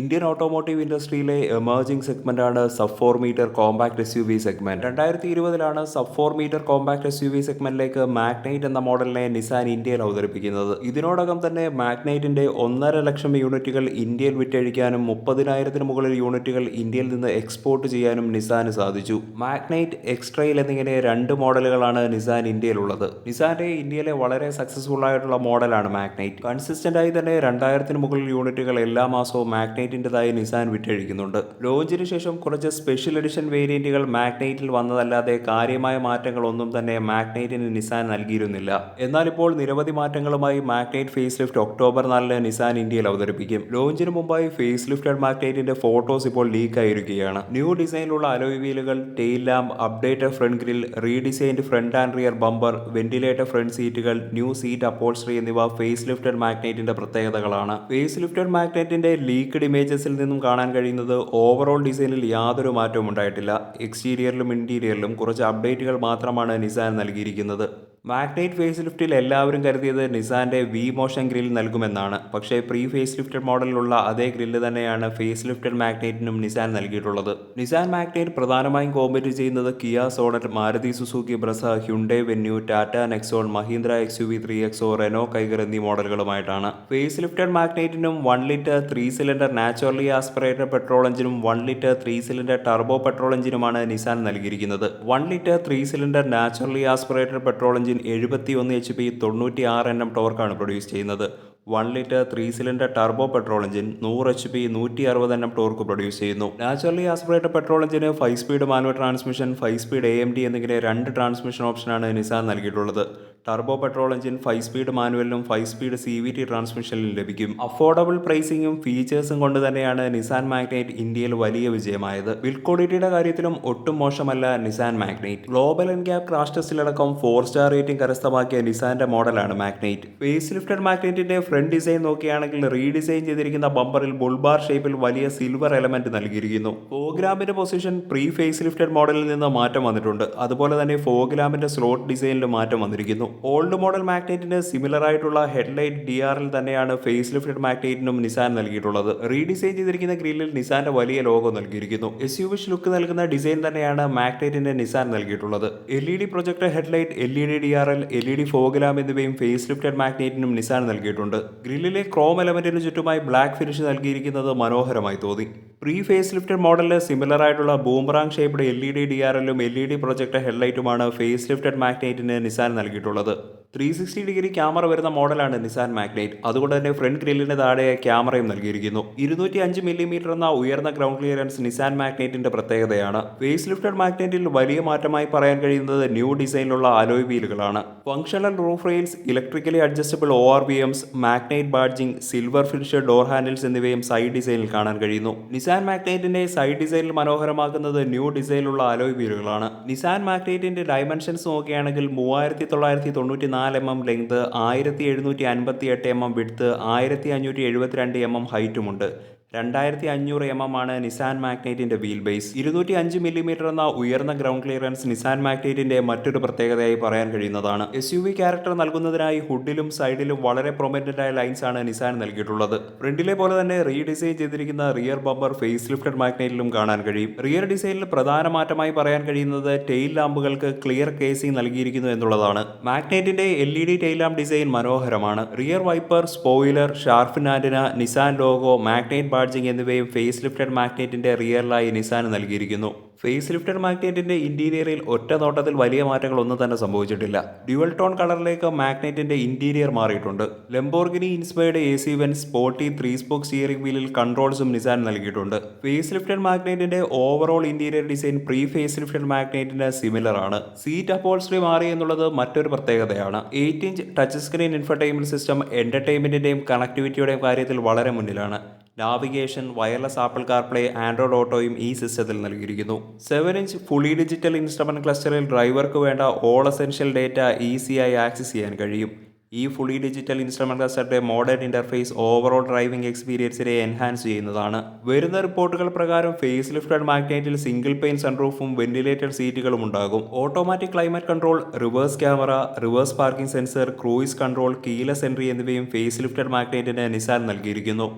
Indian automotive ഇൻഡസ്ട്രിയിലെ emerging സെഗ്മെന്റാണ് sub four metre compact S U V segment രണ്ടായിരത്തി ഇരുപതിലാണ് sub four metre compact S U V സെഗ്മെന്റിലേക്ക് Magnite എന്ന മോഡലിനെ Nissan ഇന്ത്യയിൽ അവതരിപ്പിക്കുന്നത്. ഇതിനോടകം തന്നെ മാഗ്നൈറ്റിന്റെ ഒന്നര ലക്ഷം യൂണിറ്റുകൾ ഇന്ത്യയിൽ വിറ്റഴിക്കാനും മുപ്പതിനായിരത്തിന് മുകളിൽ യൂണിറ്റുകൾ ഇന്ത്യയിൽ നിന്ന് എക്സ്പോർട്ട് ചെയ്യാനും നിസാന് സാധിച്ചു. മാഗ്നൈറ്റ് എക്സ്ട്രയിൽ എന്നിങ്ങനെ രണ്ട് മോഡലുകളാണ് നിസാൻ ഇന്ത്യയിലുള്ളത് നിസാന്റെ ഇന്ത്യയിലെ വളരെ സക്സസ്ഫുൾ ആയിട്ടുള്ള മോഡലാണ് മാഗ്നൈറ്റ് കൺസിസ്റ്റന്റ് ആയി തന്നെ രണ്ടായിരത്തിന് മുകളിൽ യൂണിറ്റുകൾ എല്ലാ മാസവും മാഗ്നൈറ്റിന്റെതായി നിസാൻ വിറ്റഴിക്കുന്നുണ്ട്. ലോഞ്ചിന് ശേഷം കുറച്ച് സ്പെഷ്യൽ എഡിഷൻ വേരിയന്റുകൾ മാഗ്നൈറ്റിൽ വന്നതല്ലാതെ കാര്യമായ മാറ്റങ്ങളൊന്നും തന്നെ മാഗ്നൈറ്റിന് നിസാൻ നൽകിയിരുന്നില്ല. എന്നാൽ ഇപ്പോൾ നിരവധി മാറ്റങ്ങളുമായി മാഗ്നൈറ്റ് ഫേസ് ലിഫ്റ്റ് ഒക്ടോബർ നാലിന് നിസാൻ ഇന്ത്യയിൽ അവതരിപ്പിക്കും. ലോഞ്ചിന് മുമ്പായി ഫേസ് ലിഫ്റ്റഡ് മാഗ്നൈറ്റിന്റെ ഫോട്ടോസ് ഇപ്പോൾ ലീക്ക് ആയിരിക്കുകയാണ് ന്യൂ ഡിസൈനിലുള്ള alloy വീലുകൾ tail lamp updated front grill redesigned front and rear bumper ventilator front സീറ്റുകൾ ന്യൂ സീറ്റ് അപ്പോൾസ്ട്രി എന്നിവ ഫേസ് ലിഫ്റ്റഡ് മാഗ്നൈറ്റിന്റെ പ്രത്യേകതകളാണ്. ഫേസ് ലിഫ്റ്റഡ് മാഗ്നൈറ്റിന്റെ ലീക്ക്ഡ് ഇമേജസിൽ നിന്നും കാണാൻ കഴിയുന്നത് ഓവറോൾ ഡിസൈനിൽ യാതൊരു മാറ്റവും ഉണ്ടായിട്ടില്ല. എക്സ്റ്റീരിയറിലും ഇന്റീരിയറിലും കുറച്ച് അപ്ഡേറ്റുകൾ മാത്രമാണ് നിസാൻ നൽകിയിരിക്കുന്നത്. മാഗ്നൈറ്റ് ഫേസ് ലിഫ്റ്റിൽ എല്ലാവരും കരുതിയത് നിസാന്റെ വി മോഷൻ ഗ്രില്ല് നൽകുമെന്നാണ്. പക്ഷേ പ്രീ ഫേസ് ലിഫ്റ്റഡ് മോഡലിലുള്ള അതേ ഗ്രില്ല് തന്നെയാണ് ഫേസ് ലിഫ്റ്റഡ് മാഗ്നൈറ്റിനും നിസാൻ നൽകിയിട്ടുള്ളത്. നിസാൻ മാഗ്നൈറ്റ് പ്രധാനമായും കോമ്പറ്റ് ചെയ്യുന്നത് Kia Sonet Maruti Suzuki Brezza Hyundai Venue Tata Nexon Mahindra X U V three XO Renault Kiger എന്നീ മോഡലുകളുമായിട്ടാണ് face lifted മാഗ്നൈറ്റിനും one litre three cylinder naturally aspirated petrol എഞ്ചിനും one litre three cylinder turbo petrol എഞ്ചിനുമാണ് Nissan നൽകിയിരിക്കുന്നത്. One litre three cylinder naturally aspirated petrol engine എഴുപത്തി ഒന്ന് H P തൊണ്ണൂറ്റി ആറ് എണ്ണം ടോർക്കാണ് produce ചെയ്യുന്നത്. One litre three cylinder turbo petrol engine നൂറ് H P നൂറ്റി അറുപത് എണ്ണം ടോർക്ക് പ്രൊഡ്യൂസ് ചെയ്യുന്നു. Naturally aspirated petrol engine five speed manual transmission five speed A M T എന്നിങ്ങനെ രണ്ട് ട്രാൻസ്മിഷൻ ഓപ്ഷനാണ് നിസാൻ നൽകിയിട്ടുള്ളത്. Turbo petrol engine five speed മാനുവലിലും five speed C V T ട്രാൻസ്മിഷനിലും ലഭിക്കും. അഫോർഡബിൾ പ്രൈസിങ്ങും ഫീച്ചേഴ്സും കൊണ്ട് തന്നെയാണ് നിസാൻ മാഗ്നൈറ്റ് ഇന്ത്യയിൽ വലിയ വിജയമായത്. ബിൽഡ് ക്വാളിറ്റിയുടെ കാര്യത്തിലും ഒട്ടും മോശമല്ല Nissan Magnite global NCAP crash ടെസ്റ്റിലടക്കം four star rating കരസ്ഥമാക്കിയ നിസാന്റെ മോഡലാണ് മാഗ്നൈറ്റ് ഫേസ് ലിഫ്റ്റഡ് മാഗ്നൈറ്റിന്റെ ഫ്രണ്ട് ഡിസൈൻ നോക്കുകയാണെങ്കിൽ റീഡിസൈൻ ചെയ്തിരിക്കുന്ന ബമ്പറിൽ ബുൾബാർ ഷേപ്പിൽ വലിയ സിൽവർ എലമെന്റ് നൽകിയിരിക്കുന്നു. ഫോഗ്രാമിന്റെ പൊസിഷൻ പ്രീ ഫേസ് ലിഫ്റ്റഡ് മോഡലിൽ നിന്ന് മാറ്റം വന്നിട്ടുണ്ട്. അതുപോലെ തന്നെ ഫോഗ്രാമിന്റെ സ്ലോട്ട് ഡിസൈനിൽ മാറ്റം വന്നിരിക്കുന്നു. ഓൾഡ് മോഡൽ മാഗ്നേറ്റിന് സിമിലർ ആയിട്ടുള്ള ഹെഡ്ലൈറ്റ് ഡി ആറിൽ തന്നെയാണ് ഫേസ് ലിഫ്റ്റഡ് മാഗ്നേറ്റിനും നിസാൻ നൽകിയിട്ടുള്ളത്. റീഡിസൈൻ ചെയ്തിരിക്കുന്ന ഗ്രില്ലിൽ നിസാന്റെ വലിയ ലോഗോ നൽകിയിരിക്കുന്നു. എസ് യു വിഷ് ലുക്ക് നൽകുന്ന ഡിസൈൻ തന്നെയാണ് മാഗ്നേറ്റിന്റെ നിസാൻ നൽകിയിട്ടുള്ളത്. L E D projector headlight L E D D R L L E D fog lamp എന്നിവയും ഫേസ് ലിഫ്റ്റഡ് മാഗ്നേറ്റിനും നിസാൻ നൽകിയിട്ടുണ്ട്. ഗ്രില്ലിലെ ക്രോം എലമെന്റിന് ചുറ്റുമായി ബ്ലാക്ക് ഫിനിഷ് നൽകിയിരിക്കുന്നത് മനോഹരമായി തോന്നി. പ്രീ ഫേസ് ലിഫ്റ്റഡ് മോഡലിന് സിമിലർ ആയിട്ടുള്ള boomerang shaped L E D D R എല്ലും എൽ ഇ ഡി പ്രൊജക്ട് ഹെഡ്ലൈറ്റുമാണ് ഫേസ് ലിഫ്റ്റഡ് മാഗ്നൈറ്റിന് നിസാൻ നൽകിയിട്ടുള്ളത്. ത്രീ സിക്സ്റ്റി ഡിഗ്രി ക്യാമറ വരുന്ന മോഡലാണ് നിസാൻ മാഗ്നൈറ്റ് അതുകൊണ്ട് തന്നെ ഫ്രണ്ട് ഗ്രില്ലിന് താഴെ ക്യാമറയും നൽകിയിരിക്കുന്നു. ഇരുന്നൂറ്റി അഞ്ച് മില്ലിമീറ്റർ എന്ന ഉയർന്ന ഗ്രൗണ്ട് ക്ലിയറൻസ് നിസാൻ മാഗ്നൈറ്റിന്റെ പ്രത്യേകതയാണ്. ഫേസ് ലിഫ്റ്റഡ് മാഗ്നൈറ്റിൽ വലിയ മാറ്റമായി പറയാൻ കഴിയുന്നത് ന്യൂ ഡിസൈനിലുള്ള alloy വീലുകളാണ് functional roof rails electrically adjustable O R V Ms Magnite badging silver finish door handles എന്നിവയും സൈഡ് ഡിസൈനിൽ കാണാൻ കഴിയുന്നു. നിസാൻ മാഗ്നൈറ്റിന്റെ സൈഡ് ഡിസൈനിൽ മനോഹരമാക്കുന്നത് ന്യൂ ഡിസൈനിലുള്ള അലോയ് വീലുകളാണ് നിസാൻ മാഗ്നൈറ്റിന്റെ ഡയമെൻഷൻസ് നോക്കുകയാണെങ്കിൽ മൂവായിരത്തി തൊള്ളായിരത്തി തൊണ്ണൂറ്റി നാല് എം എം ലെങ്ത് ആയിരത്തി എഴുന്നൂറ്റി അൻപത്തി എട്ട് എം എം വിഡ്ത്ത് ആയിരത്തി അഞ്ഞൂറ്റി എഴുപത്തിരണ്ട് എം എം ഹൈറ്റുമുണ്ട് രണ്ടായിരത്തി അഞ്ഞൂറ് എം എം ആണ് നിസാൻ മാഗ്നൈറ്റിന്റെ വീൽ ബേസ്. ഇരുന്നൂറ്റി അഞ്ച് മില്ലിമീറ്റർ എന്ന ഉയർന്ന ഗ്രൗണ്ട് ക്ലിയറൻസ് നിസാൻ മാഗ്നൈറ്റിന്റെ മറ്റൊരു പ്രത്യേകതയായി പറയാൻ കഴിയുന്നതാണ്. എസ് യു വി ക്യാരക്ടർ നൽകുന്നതിനായി ഹുഡിലും സൈഡിലും വളരെ പ്രൊമനന്റ് ആയ ലൈൻസ് ആണ് നിസാൻ നൽകിയിട്ടുള്ളത്. ഫ്രണ്ടിലെ പോലെ തന്നെ റീഡിസൈൻ ചെയ്തിരിക്കുന്ന റിയർ ബമ്പർ ഫേസ് ലിഫ്റ്റഡ് മാഗ്നൈറ്റിലും കാണാൻ കഴിയും. റിയർ ഡിസൈനിൽ പ്രധാന മാറ്റമായി പറയാൻ കഴിയുന്നത് ടെയിൽ ലാമ്പുകൾക്ക് ക്ലിയർ കേസിംഗ് നൽകിയിരിക്കുന്നു എന്നുള്ളതാണ്. മാഗ്നൈറ്റിന്റെ L E D tail lamp design മനോഹരമാണ്. Rear wiper spoiler shark fin antenna Nissan logo Magnite badging എന്നിവയും ഫേസ് ലിഫ്റ്റഡ് മാഗ്നറ്റിന്റെ റിയറിലായി നിസാന് നൽകിയിരിക്കുന്നു. ഫേസ് ലിഫ്റ്റഡ് മാഗ്നറ്റിന്റെ ഇന്റീരിയറിൽ ഒറ്റ നോട്ടത്തിൽ വലിയ മാറ്റങ്ങളൊന്നും തന്നെ സംഭവിച്ചിട്ടില്ല. ഡ്യുവൽ ടോൺ കളറിലേക്ക് മാഗ്നറ്റിന്റെ ഇന്റീരിയർ മാറിയിട്ടുണ്ട്. Lamborghini inspired A C vent sporty three spoke steering വീലിൽ കൺട്രോൾസും നിസാൻ നൽകിയിട്ടുണ്ട്. Face lifted മാഗ്നറ്റിന്റെ overall interior design pre face lifted മാഗ്നറ്റിന് similar ആണ്. സീറ്റ് അപ്പോൾസ്ട്രി മാറി എന്നുള്ളത് മറ്റൊരു പ്രത്യേകതയാണ്. Eight inch touch screen infotainment system എന്റർടൈൻമെന്റിന്റെയും കണക്ടിവിറ്റിയുടെയും കാര്യത്തിൽ വളരെ മുന്നിലാണ്. Navigation wireless Apple CarPlay Android ഓട്ടോയും ഈ സിസ്റ്റത്തിൽ നൽകിയിരിക്കുന്നു. Seven inch fully digital instrument ക്ലസ്റ്ററിൽ ഡ്രൈവർക്ക് വേണ്ട ഓൾ എസെൻഷ്യൽ ഡേറ്റ ഈസിയായി ആക്സസ് ചെയ്യാൻ കഴിയും. ഈ ഫുള്ളി ഡിജിറ്റൽ ഇൻസ്ട്രുമെന്റ് ക്ലസ്റ്ററിന്റെ മോഡേൺ ഇന്റർഫേസ് ഓവറോൾ ഡ്രൈവിംഗ് എക്സ്പീരിയൻസിനെ എൻഹാൻസ് ചെയ്യുന്നതാണ്. വരുന്ന റിപ്പോർട്ടുകൾ പ്രകാരം ഫേസ് ലിഫ്റ്റഡ് മാഗ്നൈറ്റിൽ സിംഗിൾ പെയിൻ സൺറൂഫും വെന്റിലേറ്റഡ് സീറ്റുകളും ഉണ്ടാകും. Automatic climate control reverse camera reverse parking sensor cruise control keyless entry എന്നിവയും ഫേസ് ലിഫ്റ്റഡ് മാഗ്നൈറ്റിന് നിസാൻ നൽകിയിരിക്കുന്നു.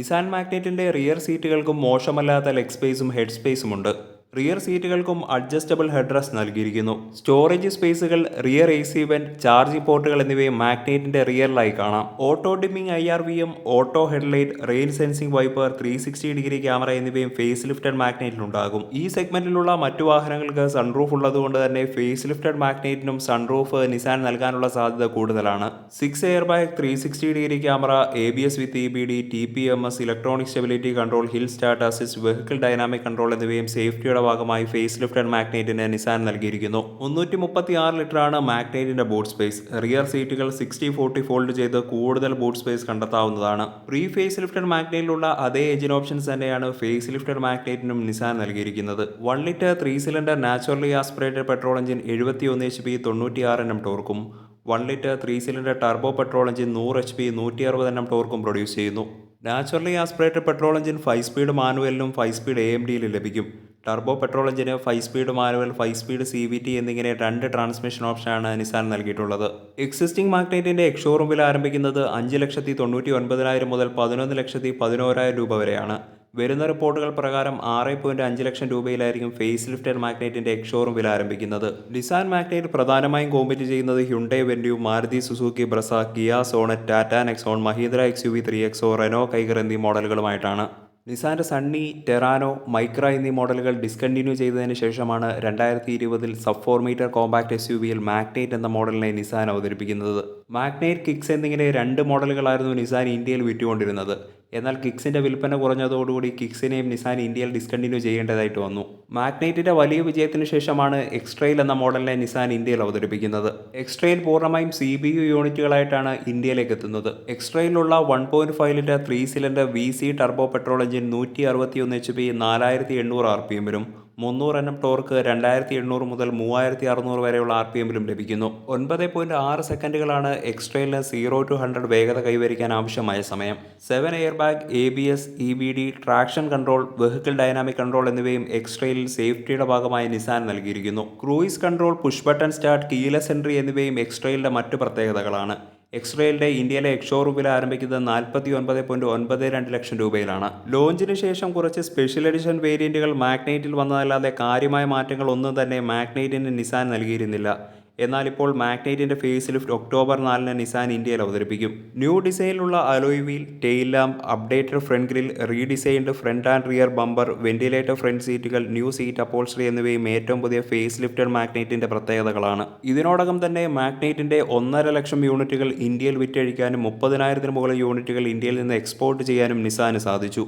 നിസാൻ മാഗ്നേറ്റിന്റെ റിയർ സീറ്റുകൾക്കും മോശമല്ലാത്ത ലെഗ് സ്പേസും ഹെഡ് സ്പേസും ഉണ്ട് റിയർ സീറ്റുകൾക്കും അഡ്ജസ്റ്റബിൾ ഹെഡ്രസ് നൽകിയിരിക്കുന്നു. സ്റ്റോറേജ് സ്പേസുകൾ rear A C vent charging പോർട്ടുകൾ എന്നിവയും മാഗ്നേറ്റിന്റെ റിയറിലായി കാണാം. Auto dimming I R V M auto headlight rain sensing wiper three sixty degree camera എന്നിവയും ഫേസ് ലിഫ്റ്റഡ് മാഗ്നറ്റിലുണ്ടാകും. ഈ സെഗ്മെന്റിലുള്ള മറ്റു വാഹനങ്ങൾക്ക് സൺറൂഫ് ഉള്ളതുകൊണ്ട് തന്നെ ഫേസ് ലിഫ്റ്റഡ് മാഗ്നേറ്റിനും സൺറൂഫ് നിസാൻ നൽകാനുള്ള സാധ്യത കൂടുതലാണ്. Six air bag three sixty degree camera A B S with E B D T P M S electronic stability control hill start assist vehicle dynamic control എന്നിവയും സേഫ്റ്റിയുടെ ഭാഗമായി face lifted മാഗ്നേറ്റിന് Nissan നൽകിയിരിക്കുന്നു. മുന്നൂറ്റി മുപ്പത്തി ആറ് ലിറ്ററാണ് മാഗ്നേറ്റിന്റെ ബൂട്ട് സ്പേസ്. റിയർ സീറ്റുകൾ സിക്സ്റ്റി ഫോർട്ടി ഫോൾഡ് ചെയ്ത് കൂടുതൽ ബൂട്ട് സ്പേസ് കണ്ടെത്താവുന്നതാണ്. പ്രീ ഫേസ് ലിഫ്റ്റഡ് മാഗ്നേറ്റിലുള്ള അതേ എഞ്ചിൻ ഓപ്ഷൻസ് തന്നെയാണ് ഫേസ് ലിഫ്റ്റഡ് മാഗ്നേറ്റിനും നിസാൻ നൽകിയിരിക്കുന്നത്. One litre three cylinder naturally aspirated petrol engine എഴുപത്തി ഒന്ന് എച്ച് പി തൊണ്ണൂറ്റിയാറ് എണ്ണം ടോർക്കും. One litre three cylinder turbo petrol engine നൂറ് എച്ച് പി നൂറ്റി അറുപത് എണ്ണം ടോർക്കും പ്രൊഡ്യൂസ് ചെയ്യുന്നു. Naturally aspirated petrol engine five speed മാനുവലിലും five speed A M ഡിയിലും ലഭിക്കും. ടർബോ പെട്രോൾ എഞ്ചിന് five speed manual five speed C V T എന്നിങ്ങനെ രണ്ട് ട്രാൻസ്മിഷൻ ഓപ്ഷനാണ് നിസാൻ നൽകിയിട്ടുള്ളത്. എക്സിസ്റ്റിംഗ് മാഗ്നൈറ്റിന്റെ എക്സ്ഷോറൂം വില ആരംഭിക്കുന്നത് അഞ്ച് ലക്ഷത്തി തൊണ്ണൂറ്റി ഒൻപതിനായിരം മുതൽ പതിനൊന്ന് ലക്ഷത്തി പതിനോരായിരം രൂപ വരെയാണ്. വരുന്ന റിപ്പോർട്ടുകൾ പ്രകാരം ആറ് പോയിന്റ് അഞ്ച് ലക്ഷം രൂപയിലായിരിക്കും ഫേസ് ലിഫ്റ്റഡ് മാഗ്നറ്റിന്റെ എക്സ്ഷോറൂം വില ആരംഭിക്കുന്നത്. നിസാൻ മാഗ്നൈറ്റ് പ്രധാനമായും കോമ്പറ്റ് ചെയ്യുന്നത് Hyundai Venue Maruti Suzuki Brezza Kia Sonet Tata Nexon Mahindra X U V three XO Renault Kiger എന്നീ മോഡലുകളുമായിട്ടാണ് നിസാന്റെ സണ്ണി ടെറാനോ മൈക്ര എന്നീ മോഡലുകൾ ഡിസ്കണ്ടിന്യൂ ചെയ്തതിന് ശേഷമാണ് രണ്ടായിരത്തി ഇരുപതിൽ sub four metre compact S U വിയിൽ മാഗ്നേറ്റ് എന്ന മോഡലിനെ നിസാൻ അവതരിപ്പിക്കുന്നത്. മാഗ്നേറ്റ് കിക്സ് എന്നിങ്ങനെ രണ്ട് മോഡലുകളായിരുന്നു നിസാൻ ഇന്ത്യയിൽ വിറ്റുകൊണ്ടിരുന്നത്. എന്നാൽ കിക്സിന്റെ വിൽപ്പന കുറഞ്ഞതോടുകൂടി കിക്സിനെയും നിസാൻ ഇന്ത്യയിൽ ഡിസ്കണ്ടിന്യൂ ചെയ്യേണ്ടതായിട്ട് വന്നു. മാഗ്നൈറ്റിന്റെ വലിയ വിജയത്തിന് ശേഷമാണ് എക്സ്ട്രെയിൽ എന്ന മോഡലിനെ നിസാൻ ഇന്ത്യയിൽ അവതരിപ്പിക്കുന്നത്. എക്സ്ട്രെയിൽ പൂർണമായും സി ബി യു യൂണിറ്റുകളായിട്ടാണ് ഇന്ത്യയിലേക്ക് എത്തുന്നത്. എക്സ്ട്രെയിലുള്ള one point five litre three cylinder V C turbo petrol engine നൂറ്റി അറുപത്തി ഒന്ന് എച്ച് പി നാലായിരത്തി എണ്ണൂറ് ആർ പി എമ്മിലും മുന്നൂറ് എണ്ണം ടോർക്ക് രണ്ടായിരത്തി എണ്ണൂറ് മുതൽ മൂവായിരത്തി അറുന്നൂറ് വരെയുള്ള ആർ പി എമ്മിലും ലഭിക്കുന്നു. ഒൻപത് പോയിന്റ് ആറ് സെക്കൻഡുകളാണ് എക്സ്ട്രയിലെ സീറോ ടു ഹൺഡ്രഡ് വേഗത കൈവരിക്കാൻ ആവശ്യമായ സമയം. Seven air bag A B S E B D traction control vehicle dynamic control എന്നിവയും എക്സ്ട്രയിലിൽ സേഫ്റ്റിയുടെ ഭാഗമായി നിസാൻ നൽകിയിരിക്കുന്നു. Cruise control push button start keyless entry എന്നിവയും എക്സ്ട്രെയിലിന്റെ മറ്റു പ്രത്യേകതകളാണ്. എക്സ്ട്രേലിന്റെ ഇന്ത്യയിലെ എക്സ്ഷോറൂം വില ആരംഭിക്കുന്നത് നാൽപ്പത്തി ഒൻപത് പോയിന്റ് ഒൻപത് രണ്ട് ലക്ഷം രൂപയിലാണ്. ലോഞ്ചിന് ശേഷം കുറച്ച് സ്പെഷ്യൽ എഡിഷൻ വേരിയന്റുകൾ മാഗ്നൈറ്റിൽ വന്നതല്ലാതെ കാര്യമായ മാറ്റങ്ങൾ ഒന്നും തന്നെ മാഗ്നൈറ്റിന് നിസാൻ നൽകിയിരുന്നില്ല. എന്നാൽ ഇപ്പോൾ മാഗ്നൈറ്റിന്റെ ഫേസ് ലിഫ്റ്റ് ഒക്ടോബർ നാലിന് നിസാൻ ഇന്ത്യയിൽ അവതരിപ്പിക്കും. New ഡിസൈനിലുള്ള alloy wheel tail lamp updated front grill redesigned front and rear bumper ventilated front സീറ്റുകൾ ന്യൂ സീറ്റ് അപ്പോൾസ്ട്രി എന്നിവയും ഏറ്റവും പുതിയ ഫേസ് ലിഫ്റ്റഡ് മാഗ്നൈറ്റിന്റെ പ്രത്യേകതകളാണ്. ഇതിനോടകം തന്നെ മാഗ്നൈറ്റിന്റെ ഒന്നര ലക്ഷം യൂണിറ്റുകൾ ഇന്ത്യയിൽ വിറ്റഴിക്കാനും മുപ്പതിനായിരത്തിന് മുകളിൽ യൂണിറ്റുകൾ ഇന്ത്യയിൽ നിന്ന് എക്സ്പോർട്ട് ചെയ്യാനും നിസാന് സാധിച്ചു.